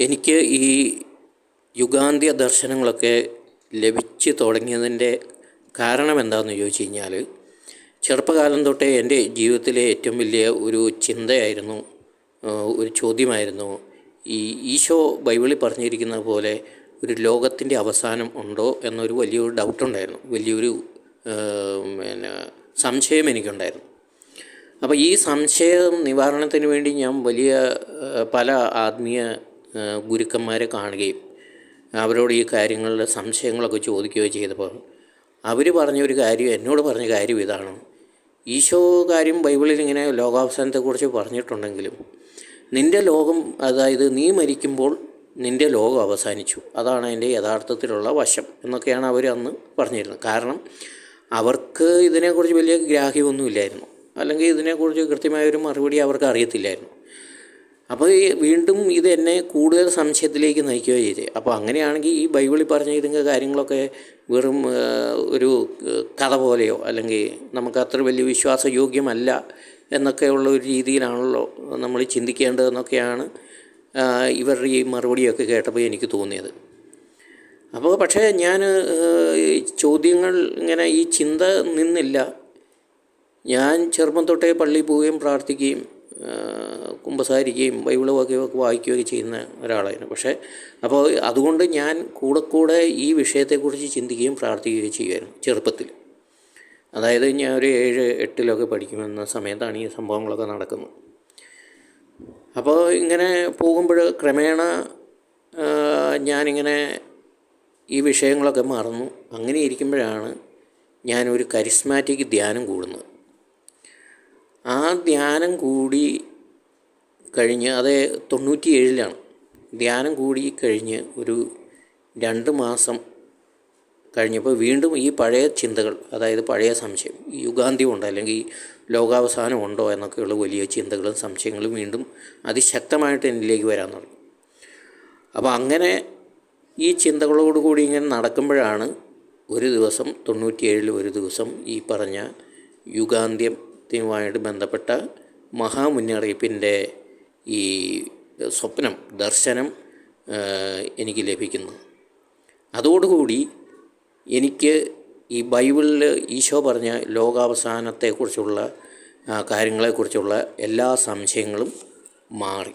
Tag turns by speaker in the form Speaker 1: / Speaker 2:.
Speaker 1: എനിക്ക് ഈ യുഗാന്ത്യ ദർശനങ്ങളൊക്കെ ലഭിച്ച് തുടങ്ങിയതിന്റെ കാരണം എന്താണെന്ന് ചോദിച്ചു കഴിഞ്ഞാൽ ചെറുപ്പകാലം തൊട്ടേ എന്റെ ജീവിതത്തിലെ ഏറ്റവും വലിയ ഒരു ചിന്തയായിരുന്നു ഒരു ചോദ്യമായിരുന്നു ഈ ഈശോ ബൈബിളിൽ പറഞ്ഞിരിക്കുന്ന പോലെ ഒരു ലോകത്തിന്റെ അവസാനം ഉണ്ടോ എന്നൊരു വലിയൊരു ഡൗട്ടുണ്ടായിരുന്നു വലിയൊരു പിന്നെ സംശയം എനിക്കുണ്ടായിരുന്നു. അപ്പോൾ ഈ സംശയം നിവാരണത്തിന് വേണ്ടി ഞാൻ വലിയ പല ആത്മീയ ഗുരുക്കന്മാരെ കാണുകയും അവരോട് ഈ കാര്യങ്ങളുടെ സംശയങ്ങളൊക്കെ ചോദിക്കുകയോ ചെയ്തപ്പോൾ അവർ പറഞ്ഞ ഒരു കാര്യം എന്നോട് പറഞ്ഞ കാര്യം ഇതാണ്. ഈശോ കാര്യം ബൈബിളിൽ ഇങ്ങനെ ലോകാവസാനത്തെക്കുറിച്ച് പറഞ്ഞിട്ടുണ്ടെങ്കിലും നിന്റെ ലോകം അതായത് നീ മരിക്കുമ്പോൾ നിന്റെ ലോകം അവസാനിച്ചു. അതാണ് അതിന്റെ യഥാർത്ഥത്തിലുള്ള വശം എന്നൊക്കെയാണ് അവർ അന്ന് പറഞ്ഞിരുന്നത്. കാരണം അവർക്ക് ഇതിനെക്കുറിച്ച് വലിയ ഗ്രാഹ്യമൊന്നുമില്ലായിരുന്നു. അല്ലെങ്കിൽ ഇതിനെക്കുറിച്ച് കൃത്യമായൊരു മറുപടി അവർക്ക് അറിയത്തില്ലായിരുന്നു. അപ്പോൾ ഈ വീണ്ടും ഇത് എന്നെ കൂടുതൽ സംശയത്തിലേക്ക് നയിക്കുകയോ ചെയ്തത് അപ്പോൾ അങ്ങനെയാണെങ്കിൽ ഈ ബൈബിളിൽ പറഞ്ഞ പറഞ്ഞിരുന്ന കാര്യങ്ങളൊക്കെ വെറും ഒരു കഥ പോലെയോ അല്ലെങ്കിൽ നമുക്ക് അത്ര വലിയ വിശ്വാസയോഗ്യമല്ല എന്നൊക്കെയുള്ള ഒരു രീതിയിലാണല്ലോ നമ്മൾ ചിന്തിക്കേണ്ടതെന്നൊക്കെയാണ് ഇവരുടെ ഈ മറുപടിയൊക്കെ കേട്ടപ്പോൾ എനിക്ക് തോന്നിയത്. അപ്പോൾ പക്ഷേ ഞാൻ ചോദ്യങ്ങൾ ഇങ്ങനെ ഈ ചിന്ത നിന്നില്ല. ഞാൻ ചെറുപ്പം തൊട്ടേ പള്ളിയിൽ പോവുകയും പ്രാർത്ഥിക്കുകയും കുമ്പസാരിക്കുകയും ബൈബിളൊക്കെ വകയൊക്കെ വായിക്കുകയൊക്കെ ചെയ്യുന്ന ഒരാളായിരുന്നു. പക്ഷേ അപ്പോൾ അതുകൊണ്ട് ഞാൻ കൂടെ കൂടെ ഈ വിഷയത്തെക്കുറിച്ച് ചിന്തിക്കുകയും പ്രാർത്ഥിക്കുകയും ചെയ്യുമായിരുന്നു ചെറുപ്പത്തിൽ അതായത് ഞാൻ ഒരു ഏഴ് എട്ടിലൊക്കെ പഠിക്കുമെന്ന സമയത്താണ് ഈ സംഭവങ്ങളൊക്കെ നടക്കുന്നത്. അപ്പോൾ ഇങ്ങനെ പോകുമ്പോൾ ക്രമേണ ഞാനിങ്ങനെ ഈ വിഷയങ്ങളൊക്കെ മറന്നു. അങ്ങനെ ഇരിക്കുമ്പോഴാണ് ഞാനൊരു കരിസ്മാറ്റിക് ധ്യാനം കൂടുന്നത്. ആ ധ്യാനം കൂടി കഴിഞ്ഞ് അത് തൊണ്ണൂറ്റി ഏഴിലാണ് ധ്യാനം കൂടി കഴിഞ്ഞ് ഒരു രണ്ട് മാസം കഴിഞ്ഞപ്പോൾ വീണ്ടും ഈ പഴയ ചിന്തകൾ അതായത് പഴയ സംശയം ഈ യുഗാന്ത്യം ഉണ്ടോ അല്ലെങ്കിൽ ലോകാവസാനം ഉണ്ടോ എന്നൊക്കെയുള്ള വലിയ ചിന്തകളും സംശയങ്ങളും വീണ്ടും അതിശക്തമായിട്ട് എന്നിലേക്ക് വരാൻ തുടങ്ങി. അപ്പോൾ അങ്ങനെ ഈ ചിന്തകളോടുകൂടി ഇങ്ങനെ നടക്കുമ്പോഴാണ് ഒരു ദിവസം തൊണ്ണൂറ്റിയേഴിൽ ഒരു ദിവസം ഈ പറഞ്ഞ യുഗാന്ത്യത്തിനുമായിട്ട് ബന്ധപ്പെട്ട മഹാമുന്നറിയിപ്പിന്റെ ഈ സ്വപ്നം ദർശനം എനിക്ക് ലഭിക്കുന്നു. അതോടുകൂടി എനിക്ക് ഈ ബൈബിളിൽ ഈശോ പറഞ്ഞ ലോകാവസാനത്തെക്കുറിച്ചുള്ള കാര്യങ്ങളെക്കുറിച്ചുള്ള എല്ലാ സംശയങ്ങളും മാറി.